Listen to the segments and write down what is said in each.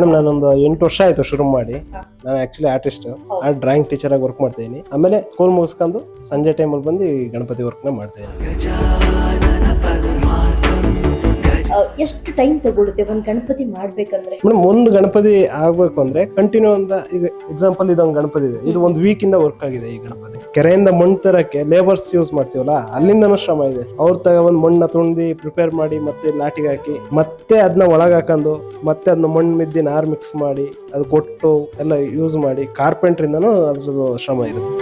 Madam, ನಾನೊಂದು ಎಂಟು ವರ್ಷ ಆಯ್ತು ಶುರು ಮಾಡಿ. ನಾನು ಆಕ್ಚುಲಿ ಆರ್ಟಿಸ್ಟ್ ಆ ಡ್ರಾಯಿಂಗ್ ಟೀಚರ್ ಆಗಿ ವರ್ಕ್ ಮಾಡ್ತಾ ಇದ್ದೀನಿ. ಆಮೇಲೆ ಸ್ಕೂಲ್ ಮುಗಿಸ್ಕೊಂಡು ಸಂಜೆ ಟೈಮಲ್ಲಿ ಬಂದು ಈ ಗಣಪತಿ ವರ್ಕ್ನ ಮಾಡ್ತಾ ಇದ್ದೀನಿ. ಎಷ್ಟು ಟೈಮ್ ತಗೊಳುತ್ತೆ ಒಂದು ಗಣಪತಿ ಮಾಡ್ಬೇಕಂದ್ರೆ? ಮೇಡಮ್ ಒಂದು ಗಣಪತಿ ಆಗ್ಬೇಕು ಅಂದ್ರೆ ಕಂಟಿನ್ಯೂ ಅಂತ ಈಗ ಎಕ್ಸಾಂಪಲ್ ಇದೊಂದು ಗಣಪತಿ ಇದೆ. ಇದು ಒಂದು ವೀಕ್ ಇಂದ ವರ್ಕ್ ಆಗಿದೆ ಈ ಗಣಪತಿ. ಕೆರೆಯಿಂದ ಮಣ್ಣು ತರಕ್ಕೆ ಲೇಬರ್ಸ್ ಯೂಸ್ ಮಾಡ್ತೀವಲ್ಲ ಅಲ್ಲಿಂದನೂ ಶ್ರಮ ಇದೆ. ಅವ್ರ ಒಂದು ಮಣ್ಣ ತುಂಡಿ ಪ್ರಿಪೇರ್ ಮಾಡಿ ಮತ್ತೆ ನಾಟಿಗೆ ಹಾಕಿ, ಮತ್ತೆ ಅದನ್ನ ಒಳಗೆ ಹಾಕೊಂಡು, ಮತ್ತೆ ಅದನ್ನ ಮಣ್ಣು ಮಿದ್ದಿ ನಾರ್ ಮಿಕ್ಸ್ ಮಾಡಿ, ಅದು ಕೊಟ್ಟು ಎಲ್ಲ ಯೂಸ್ ಮಾಡಿ ಕಾರ್ಪೆಂಟ್ರಿಂದನೂ ಅದ್ರದ್ದು ಶ್ರಮ ಇರುತ್ತೆ.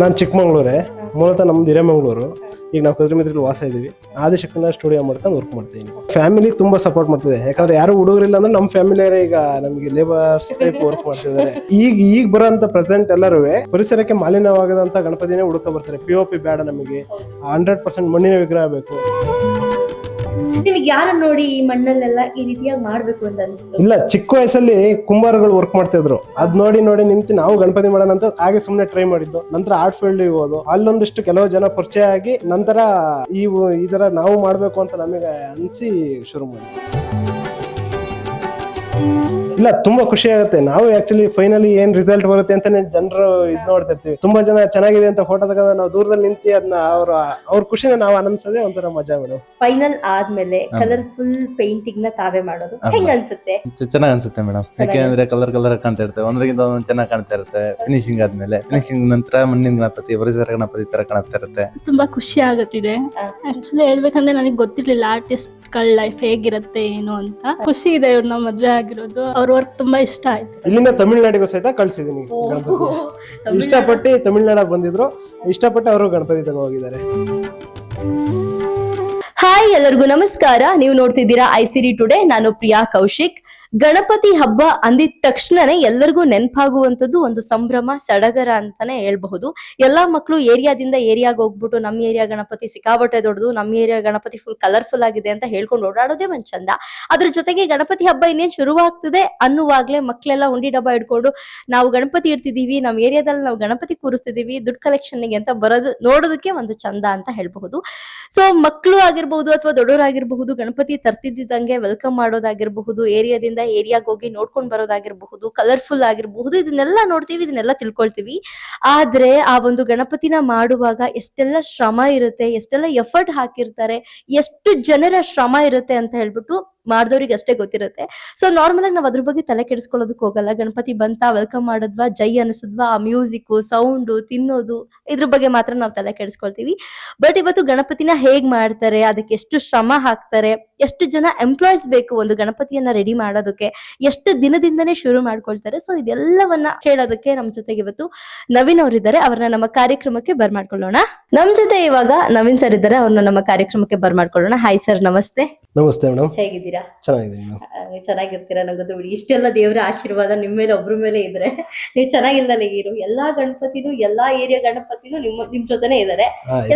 ನಾನು ಚಿಕ್ಕಮಂಗ್ಳೂರೇ, ಮೂಲತಃ ನಮ್ದು ಹಿರೇಮಂಗ್ಳೂರು. ಈಗ ನಾವು ಕುದುರೆಮಿದ್ರಲ್ಲಿ ವಾಸ ಇದ್ದೀವಿ. ಆದಿಶಕ್ತಿನ ಸ್ಟುಡಿಯೋ ಮಾಡ್ಕೊಂಡು ವರ್ಕ್ ಮಾಡ್ತೀನಿ ಫ್ಯಾಮಿಲಿ ತುಂಬಾ ಸಪೋರ್ಟ್ ಮಾಡ್ತಿದೆ. ಯಾಕಂದ್ರೆ ಯಾರು ಹುಡುಗರಿಲ್ಲ ಅಂದ್ರೆ ನಮ್ಮ ಫ್ಯಾಮಿಲಿ ಈಗ ನಮಗೆ ಲೇಬರ್ಸ್ ಟೈಪ್ ವರ್ಕ್ ಮಾಡ್ತಿದ್ದಾರೆ. ಈಗ ಈಗ ಬರೋಂತ ಪ್ರೆಸೆಂಟ್ ಎಲ್ಲರೂ ಪರಿಸರಕ್ಕೆ ಮಾಲಿನ್ಯವಾಗದಂತ ಗಣಪತಿನೇ ಹುಡುಕ ಬರ್ತಾರೆ. ಪಿ ಒ ಪಿ ಬೇಡ ನಮಗೆ. ಹಂಡ್ರೆಡ್ ಪರ್ಸೆಂಟ್ ಮಣ್ಣಿನ ವಿಗ್ರಹ ಬೇಕು. ನಿಮಗೆ ಯಾರನ್ನ ನೋಡಿ ಈ ಮಣ್ಣಲ್ಲೆಲ್ಲ ಈ ರೀತಿಯಾಗಿ ಮಾಡ್ಬೇಕು ಅಂತ ಅನ್ಸುತ್ತೆ ಇಲ್ಲ ಚಿಕ್ಕ ವಯಸ್ಸಲ್ಲಿ ಕುಂಬಾರಗಳು ವರ್ಕ್ ಮಾಡ್ತಿದ್ರು ಅದ್ ನೋಡಿ ನೋಡಿ ನಿಂತು ನಾವು ಗಣಪತಿ ಮಾಡೋಣ ಅಂತ ಹಾಗೆ ಸುಮ್ಮನೆ ಟ್ರೈ ಮಾಡಿದ್ದು. ನಂತರ ಆರ್ಟ್ ಫೀಲ್ಡ್ ಹೋದು ಅಲ್ಲೊಂದಿಷ್ಟು ಕೆಲವು ಜನ ಪರಿಚಯ ಆಗಿ ನಂತರ ಈ ಈ ತರ ನಾವು ಮಾಡ್ಬೇಕು ಅಂತ ನಮಗೆ ಅನ್ಸಿ ಶುರು ಮಾಡಿದ್ವಿ ಇಲ್ಲ ತುಂಬಾ ಖುಷಿ ಆಗುತ್ತೆ. ನಾವು ಆಕ್ಚುಲಿ ಫೈನಲಿ ಏನ್ ರಿಸಲ್ಟ್ ಬರುತ್ತೆ ಅಂತಾನೆ ಜನರು ಇದ್ ನೋಡ್ತಿರ್ತೀವಿ. ತುಂಬಾ ಜನ ಚೆನ್ನಾಗಿದೆ ಅಂತ ಫೋಟೋ ತಗೊಂಡು ನಾವು ದೂರದಲ್ಲಿ ನಿಂತಿ ಅದನ್ನ ಅವ್ರ ಅವ್ರ ಖುಷಿನ ನಾವು ಆನಂದಿಸೋದೇ ಒಂಥರ ಮಜಾ ಮೇಡಮ್ ಫೈನಲ್ ಆದ್ಮೇಲೆ ಕಲರ್ಫುಲ್ ಪೇಂಟಿಂಗ್ನ ತಾವೇ ಮಾಡೋದು. ಹೆಂಗ್ ಅನ್ಸುತ್ತೆ? ಚೆನ್ನಾಗಿ ಅನ್ಸುತ್ತೆ ಮೇಡಮ್ ಯಾಕೆಂದ್ರೆ ಕಲರ್ ಕಲರ್ ಕಾಣ್ತಾ ಇರುತ್ತೆ. ಒಂದ್ರಿಗಿಂತ ಒಂದೊಂದು ಚೆನ್ನಾಗಿ ಕಾಣ್ತಾ ಇರುತ್ತೆ. ಫಿನಿಶಿಂಗ್ ಆದ್ಮೇಲೆ. ಫಿನಿಶಿಂಗ್ ನಂತರ ಮಣ್ಣಿನ ಗಣಪತಿ ಪರಿಸರ ಗಣಪತಿ ತರ ಕಾಣ್ತಾ ಇರುತ್ತೆ. ತುಂಬಾ ಖುಷಿ ಆಗುತ್ತಿದೆ. ಆಕ್ಚುಲಿ ಹೇಳ್ಬೇಕಂದ್ರೆ ನನಗೆ ಗೊತ್ತಿರ್ಲಿಲ್ಲ ಆರ್ಟಿಸ್ಟ್ಗಳ ಲೈಫ್ ಹೇಗಿರುತ್ತೆ ಏನು ಅಂತ. ಖುಷಿ ಇದೆ ಇವ್ರನ್ನ ಮದ್ವೆ ಆಗಿರೋದು. ಅವ್ರ ವರ್ಕ್ ತುಂಬಾ ಇಷ್ಟ ಆಯ್ತು. ಇಲ್ಲಿಂದ ತಮಿಳ್ನಾಡಿಗೂ ಸಹಿತ ಕಳ್ಸಿದೀನಿ ಗಣಪತಿ ಇಷ್ಟಪಟ್ಟು ತಮಿಳ್ನಾಡಕ್ ಬಂದಿದ್ರು. ಇಷ್ಟಪಟ್ಟು ಅವರು ಗಣಪತಿ ತಗೋ ಹೋಗಿದ್ದಾರೆ. ಹಾಯ್ ಎಲ್ಲರಿಗೂ ನಮಸ್ಕಾರ. ನೀವು ನೋಡ್ತಿದ್ದೀರಾ ಐ ಸಿರಿ ಟುಡೇ ನಾನು ಪ್ರಿಯಾ ಕೌಶಿಕ್. ಗಣಪತಿ ಹಬ್ಬ ಅಂದಿದ ತಕ್ಷಣನೇ ಎಲ್ಲರಿಗೂ ನೆನಪಾಗುವಂತದ್ದು ಒಂದು ಸಂಭ್ರಮ, ಸಡಗರ ಅಂತಾನೆ ಹೇಳ್ಬಹುದು. ಎಲ್ಲಾ ಮಕ್ಕಳು ಏರಿಯಾದಿಂದ ಏರಿಯಾಗ ಹೋಗ್ಬಿಟ್ಟು ನಮ್ಮ ಏರಿಯಾ ಗಣಪತಿ ಸಿಕ್ಕಾಬಟ್ಟೆ ದೊಡ್ಡದು ನಮ್ಮ ಏರಿಯಾ ಗಣಪತಿ ಫುಲ್ ಕಲರ್ಫುಲ್ ಆಗಿದೆ ಅಂತ ಹೇಳ್ಕೊಂಡು ಓಡಾಡೋದೇ ಒಂದ್ ಚಂದ. ಅದ್ರ ಜೊತೆಗೆ ಗಣಪತಿ ಹಬ್ಬ ಇನ್ನೇನ್ ಶುರುವಾಗ್ತದೆ ಅನ್ನುವಾಗ್ಲೇ ಮಕ್ಳೆಲ್ಲ ಉಂಡಿ ಡಬ್ಬ ಇಡ್ಕೊಂಡು ನಾವು ಗಣಪತಿ ಇಡ್ತಿದೀವಿ ನಮ್ಮ ಏರಿಯಾದಲ್ಲಿ ನಾವು ಗಣಪತಿ ಕೂರಿಸ್ತಿದೀವಿ, ದುಡ್ಡು ಕಲೆಕ್ಷನ್ಗೆ ಅಂತ ಬರೋದು ನೋಡೋದಕ್ಕೆ ಒಂದು ಚಂದ ಅಂತ ಹೇಳ್ಬಹುದು. ಸೊ ಮಕ್ಕಳು ಆಗಿರ್ಬಹುದು ಅಥವಾ ದೊಡ್ಡವರಾಗಿರ್ಬಹುದು, ಗಣಪತಿ ತರ್ತಿದ್ದಂಗೆ ವೆಲ್ಕಮ್ ಮಾಡೋದಾಗಿರ್ಬಹುದು, ಏರಿಯಾದಿಂದ ಏರಿಯಾಗ ಹೋಗಿ ನೋಡ್ಕೊಂಡ್ ಬರೋದಾಗಿರಬಹುದು ಕಲರ್ಫುಲ್ ಆಗಿರಬಹುದು, ಇದನ್ನೆಲ್ಲ ನೋಡ್ತೀವಿ, ಇದನ್ನೆಲ್ಲ ತಿಳ್ಕೊಳ್ತೀವಿ. ಆದ್ರೆ ಆ ಒಂದು ಗಣಪತಿನ ಮಾಡುವಾಗ ಎಷ್ಟೆಲ್ಲ ಶ್ರಮ ಇರುತ್ತೆ, ಎಷ್ಟೆಲ್ಲ ಎಫರ್ಟ್ ಹಾಕಿರ್ತಾರೆ, ಎಷ್ಟು ಜನರ ಶ್ರಮ ಇರುತ್ತೆ ಅಂತ ಹೇಳ್ಬಿಟ್ಟು ಮಾಡ್ದವ್ರಿಗೆ ಅಷ್ಟೇ ಗೊತ್ತಿರುತ್ತೆ. ಸೊ ನಾರ್ಮಲ್ ಆಗಿ ನಾವು ಅದ್ರ ಬಗ್ಗೆ ತಲೆ ಕೆಡಿಸ್ಕೊಳ್ಳೋದಕ್ಕೆ ಹೋಗಲ್ಲ. ಗಣಪತಿ ಬಂತ ವೆಲ್ಕಮ್ ಮಾಡಿದ್ವಾ ಜೈ ಅನಿಸಿದ್ವಾ ಆ ಮ್ಯೂಸಿಕ್ ಸೌಂಡು ತಿನ್ನೋದು ಇದ್ರ ಬಗ್ಗೆ ಮಾತ್ರ ನಾವು ತಲೆ ಕೆಡಿಸ್ಕೊಳ್ತೀವಿ. ಬಟ್ ಇವತ್ತು ಗಣಪತಿನ ಹೇಗ್ ಮಾಡ್ತಾರೆ ಅದಕ್ಕೆ ಎಷ್ಟು ಶ್ರಮ ಹಾಕ್ತಾರೆ ಎಷ್ಟು ಜನ ಎಂಪ್ಲಾಯ್ಸ್ ಬೇಕು ಒಂದು ಗಣಪತಿಯನ್ನ ರೆಡಿ ಮಾಡೋದಕ್ಕೆ ಎಷ್ಟು ದಿನದಿಂದನೇ ಶುರು ಮಾಡ್ಕೊಳ್ತಾರೆ. ಸೊ ಇದೆಲ್ಲವನ್ನ ಕೇಳೋದಕ್ಕೆ ನಮ್ ಜೊತೆಗೆ ಇವತ್ತು ನವೀನ್ ಅವರಿದ್ದಾರೆ. ಅವ್ರನ್ನ ನಮ್ಮ ಕಾರ್ಯಕ್ರಮಕ್ಕೆ ಬರ್ಮಾಡ್ಕೊಳ್ಳೋಣ. ನಮ್ ಜೊತೆ ಇವಾಗ ನವೀನ್ ಸರ್ ಇದ್ದಾರೆ. ಅವ್ರನ್ನ ನಮ್ಮ ಕಾರ್ಯಕ್ರಮಕ್ಕೆ ಬರ್ಮಾಡ್ಕೊಳ್ಳೋಣ. ಹಾಯ್ ಸರ್ ನಮಸ್ತೆ. ನಮಸ್ತೆ ಮೇಡಮ್ ಹೇಗಿದ್ದೀರಾ? ಚೆನ್ನಾಗಿದ್ದೀನಿ ಚೆನ್ನಾಗಿರ್ತೀರಾ ನಂಗೆ ಗೊತ್ತು ಬಿಡಿ ಇಷ್ಟೆಲ್ಲ ದೇವರ ಆಶೀರ್ವಾದ ನಿಮ್ಮ ಮೇಲೆ ಒಬ್ರ ಮೇಲೆ ಇದ್ರೆ ನೀವು ಚೆನ್ನಾಗಿಲ್ಲಲ್ಲ ಇರು. ಎಲ್ಲಾ ಗಣಪತಿನೂ ಎಲ್ಲಾ ಏರಿಯಾ ಗಣಪತಿನೂ ನಿಮ್ಮ ನಿಮ್ ಜೊತೆನೆ ಇದಾರೆ.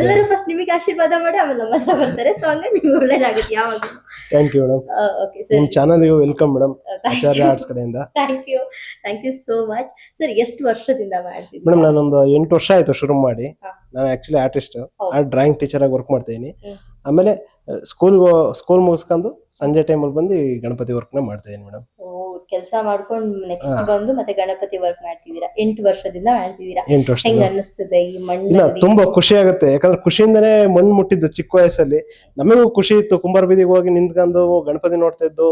ಎಲ್ಲರೂ ಫಸ್ಟ್ ನಿಮಗೆ ಆಶೀರ್ವಾದ ಮಾಡಿ ಆಮೇಲೆ ನಮ್ಮ ಹತ್ರ ಬರ್ತಾರೆ. ಸೊ ಹಂಗೆ ನಿಮ್ಗೆ ಒಳ್ಳೇದಾಗುತ್ತೆ ಯಾವಾಗ thank you madam okay sir. ನಿಮ್ಮ channel welcome madam Acharya arts ಕಡೆಯಿಂದ. Thank you thank you so much sir ಎಷ್ಟು ವರ್ಷದಿಂದ ಮಾಡ್ತೀನಿ ಮೇಡಮ್ ನಾನೊಂದು ಎಂಟು ವರ್ಷ ಆಯ್ತು ಶುರು ಮಾಡಿ. ನಾನು ಆಕ್ಚುಲಿ ಆರ್ಟಿಸ್ಟ್. ಆ ಡ್ರಾಯಿಂಗ್ ಟೀಚರ್ ಆಗಿ ವರ್ಕ್ ಮಾಡ್ತಾ ಹ್ಮ್. ಆಮೇಲೆ ಸ್ಕೂಲ್ ಸ್ಕೂಲ್ ಮುಗಿಸ್ಕೊಂಡು ಸಂಜೆ ಟೈಮಲ್ಲಿ ಬಂದು ಈ ಗಣಪತಿ ವರ್ಕ್ನ ಮಾಡ್ತಾ ಇದೀನಿ ಮೇಡಮ್ ಕೆಲಸ ಮಾಡ್ಕೊಂಡು ನೆಕ್ಸ್ಟ್ ಬಂದು ಮತ್ತೆ ಗಣಪತಿ ವರ್ಕ್ ಮಾಡ್ತಿದ್ದೀರಾ? ಎಂಟು ವರ್ಷದಿಂದ ಮಾಡ್ತಿದ್ದೀರಾ? ಎಂಟು ವರ್ಷ ಹೆಂಗ್ ಅನ್ನಿಸ್ತದೆ ಈ ಇಲ್ಲ ಮಣ್ಣಲ್ಲಿ? ತುಂಬಾ ಖುಷಿ ಆಗುತ್ತೆ. ಯಾಕಂದ್ರೆ ಖುಷಿಯಿಂದನೇ ಮಣ್ಣು ಮುಟ್ಟಿದ್ದು ಚಿಕ್ಕ ವಯಸ್ಸಲ್ಲಿ. ನಮಗೂ ಖುಷಿ ಇತ್ತು. ಕುಂಬಾರ ಬೀದಿಗೆ ಹೋಗಿ ನಿಂತ್ಕೊಂಡು ಗಣಪತಿ ನೋಡ್ತಾ ಇದ್ದು.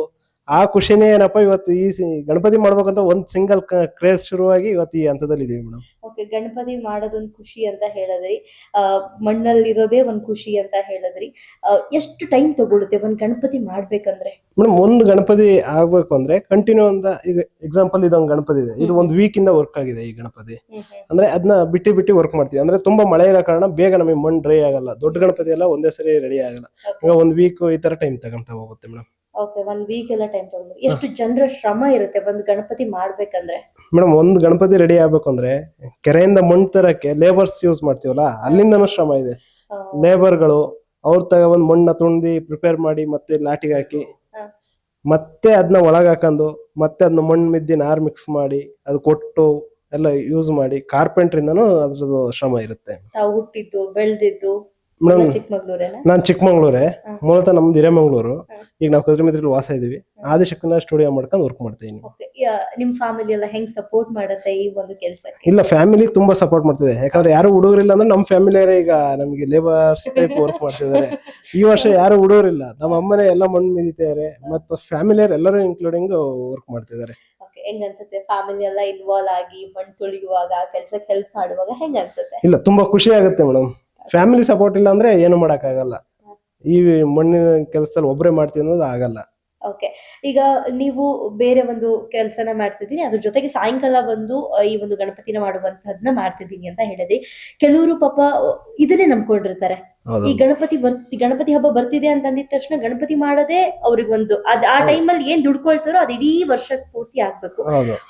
ಆ ಖುಷಿನೇ ಏನಪ್ಪ ಇವತ್ತು ಈ ಸಿ- ಗಣಪತಿ ಮಾಡ್ಬೇಕಂತ ಒಂದ್ ಸಿಂಗಲ್ ಕ್ರೇಜ್ ಶುರುವಾಗಿ ಇವತ್ತು ಈ ಹಂತದಲ್ಲಿ ಇದೀವಿ ಮೇಡಮ್ ಓಕೆ ಗಣಪತಿ ಮಾಡೋದೊಂದು ಖುಷಿ ಅಂತ ಹೇಳಿದ್ರಿ. ಆ ಮಣ್ಣಲ್ಲಿರೋದೇ ಒಂದ್ ಖುಷಿ ಅಂತ ಹೇಳಿದ್ರಿ. ಆ, ಎಷ್ಟು ಟೈಮ್ ತಗೊಳುತ್ತೆ ಒಂದ್ ಗಣಪತಿ ಮಾಡ್ಬೇಕಂದ್ರೆ? ಮೇಡಮ್ ಒಂದು ಗಣಪತಿ ಆಗ್ಬೇಕು ಅಂದ್ರೆ ಕಂಟಿನ್ಯೂ ಅಂತ ಈಗ ಎಕ್ಸಾಂಪಲ್ ಇದೊಂದು ಗಣಪತಿ ಇದೆ. ಇದು ಒಂದು ವೀಕ್ ಇಂದ ವರ್ಕ್ ಆಗಿದೆ ಈ ಗಣಪತಿ. ಅಂದ್ರೆ ಅದನ್ನ ಬಿಟ್ಟು ಬಿಟ್ಟು ವರ್ಕ್ ಮಾಡ್ತೀವಿ. ಅಂದ್ರೆ ತುಂಬಾ ಮಳೆ ಇರೋ ಕಾರಣ ಬೇಗ ನಮಗೆ ಮಣ್ಣು ಡ್ರೈ ಆಗಲ್ಲ. ದೊಡ್ಡ ಗಣಪತಿ ಎಲ್ಲ ಒಂದೇ ಸರಿ ರೆಡಿ ಆಗಲ್ಲ. ಈಗ ಒಂದ್ ವೀಕ್ ಈ ತರ ಟೈಮ್ ತಗೊಂತ ಹೋಗುತ್ತೆ ಮೇಡಮ್ ಓಕೆ ಒನ್ ವೀಕ್ ಎಲ್ಲ ಟೈಮ್ ಎಷ್ಟು ಜನರ ಶ್ರಮ ಇರುತ್ತೆ ಒಂದು ಗಣಪತಿ ಮಾಡ್ಬೇಕಂದ್ರೆ? ಮೇಡಮ್ ಒಂದು ಗಣಪತಿ ರೆಡಿ ಆಗ್ಬೇಕು ಅಂದ್ರೆ ಕೆರೆಯಿಂದ ಮಣ್ಣು ತರಕ್ಕೆ ಲೇಬರ್ಸ್ ಯೂಸ್ ಮಾಡ್ತೀವಲ್ಲ ಅಲ್ಲಿಂದನೂ ಶ್ರಮ ಇದೆ. ಲೇಬರ್ಗಳು ಅವ್ರ ತಗೊಬಂದ್ ಮಣ್ಣ ತುಂಡಿ ಪ್ರಿಪೇರ್ ಮಾಡಿ ಮತ್ತೆ ಲಾಟಿಗೆ ಹಾಕಿ ಮತ್ತೆ ಅದನ್ನ ಒಳಗ್ ಹಾಕೊಂಡು ಮತ್ತೆ ಅದನ್ನ ಮಣ್ಣು ಮಿದ್ದಿ ನಾರ್ ಮಿಕ್ಸ್ ಮಾಡಿ ಅದು ಕೊಟ್ಟು ಎಲ್ಲ ಯೂಸ್ ಮಾಡಿ ಕಾರ್ಪೆಂಟ್ರಿಂದನೂ ಅದ್ರದ್ದು ಶ್ರಮ ಇರುತ್ತೆ. ತಾವು ಹುಟ್ಟಿದ್ದು ಬೆಳೆದಿದ್ದು. ಮೇಡಮ್ ಚಿಕ್ಕಮಗಳೂರೇನ? ನಾನ್ ಚಿಕ್ಕಮಂಗ್ಳೂರೇ. ಮೂಲತಃ ನಮ್ದು ಹಿರೇಮಂಗ್ಳೂರು. ಈಗ ನಾವು ಕದ್ರಿಮಿದ್ರಲ್ಲಿ ವಾಸ ಇದೀವಿ. ಆದಿಶಕ್ತಿನ ಸ್ಟುಡಿಯೋ ಮಾಡ್ಕೊಂಡು ವರ್ಕ್ ಮಾಡ್ತಾ ಇದೀನಿ. ಓಕೆ. ನಿಮ್ ಫ್ಯಾಮಿಲಿ ಎಲ್ಲ ಹೆಂಗ್ ಸಪೋರ್ಟ್ ಮಾಡುತ್ತೆ ಈ ಒಂದು ಕೆಲಸ ಇಲ್ಲ ಫ್ಯಾಮಿಲಿ ತುಂಬಾ ಸಪೋರ್ಟ್ ಮಾಡ್ತಿದೆ. ಯಾಕಂದ್ರೆ ಯಾರು ಹುಡುಗರಿಲ್ಲ ಅಂದ್ರೆ ನಮ್ಮ ಫ್ಯಾಮಿಲಿಯರೇ ಈಗ ನಮಗೆ ಲೇಬರ್ಸ್ ಟೈಪ್ ವರ್ಕ್ ಮಾಡ್ತಿದ್ದಾರೆ. ಈ ವರ್ಷ ಯಾರು ಹುಡುಗರಿಲ್ಲ. ನಮ್ಮ ಅಮ್ಮನೇ ಎಲ್ಲ ಮಣ್ಣು ಮಿದಿದ್ದಾರೆ ಮತ್ತು ಫ್ಯಾಮಿಲಿಯರ್ ಎಲ್ಲರೂ ಇನ್ಕ್ಲೂಡಿಂಗ್ ವರ್ಕ್ ಮಾಡ್ತಿದ್ದಾರೆ. ಹೆಂಗ್ ಅನ್ಸುತ್ತೆ? ಫ್ಯಾಮಿಲಿ ಎಲ್ಲ ಇನ್ವಾಲ್ವ್ ಆಗಿ ಮಣ್ಣು ತುಳಿಯುವಾಗ ಕೆಲ್ಸಕ್ಕೆ ಹೆಲ್ಪ್ ಮಾಡುವಾಗ ಹೆಂಗ್ ಅನ್ಸುತ್ತೆ? ಇಲ್ಲ ತುಂಬಾ ಖುಷಿ ಆಗುತ್ತೆ ಮೇಡಮ್. ಫ್ಯಾಮಿಲಿ ಸಪೋರ್ಟ್ ಇಲ್ಲ ಅಂದ್ರೆ ಏನು ಆಗಲ್ಲ ಈ ಮಣ್ಣಿನ ಕೆಲಸದಲ್ಲಿ ಒಬ್ಬರೇ ಮಾಡ್ತೀವಿ ಅನ್ನೋದು ಆಗಲ್ಲ. ಓಕೆ ಈಗ ನೀವು ಬೇರೆ ಒಂದು ಕೆಲಸನ ಮಾಡ್ತಿದ್ದೀನಿ ಅದ್ರ ಜೊತೆಗೆ ಸಾಯಂಕಾಲ ಬಂದು ಈ ಒಂದು ಗಣಪತಿನ ಮಾಡುವಂತಹದ್ನ ಮಾಡ್ತಿದ್ದೀನಿ ಅಂತ ಹೇಳಿದ್ರಿ. ಕೆಲವರು ಪಾಪ, ಇದನ್ನೇ ನಂಬ್ಕೊಂಡಿರ್ತಾರೆ. ಈ ಗಣಪತಿ ಬರ್ತಿ ಗಣಪತಿ ಹಬ್ಬ ಬರ್ತಿದೆ ಅಂತ ಅಂದಿದ ತಕ್ಷಣ ಗಣಪತಿ ಮಾಡದೆ ಅವ್ರಿಗೊಂದು ಅದ್ ಆ ಟೈಮಲ್ಲಿ ಏನ್ ದುಡ್ಕೊಳ್ತಾರೋ ಅದು ಇಡೀ ವರ್ಷಕ್ಕೆ ಪೂರ್ತಿ ಆಗ್ಬೇಕು.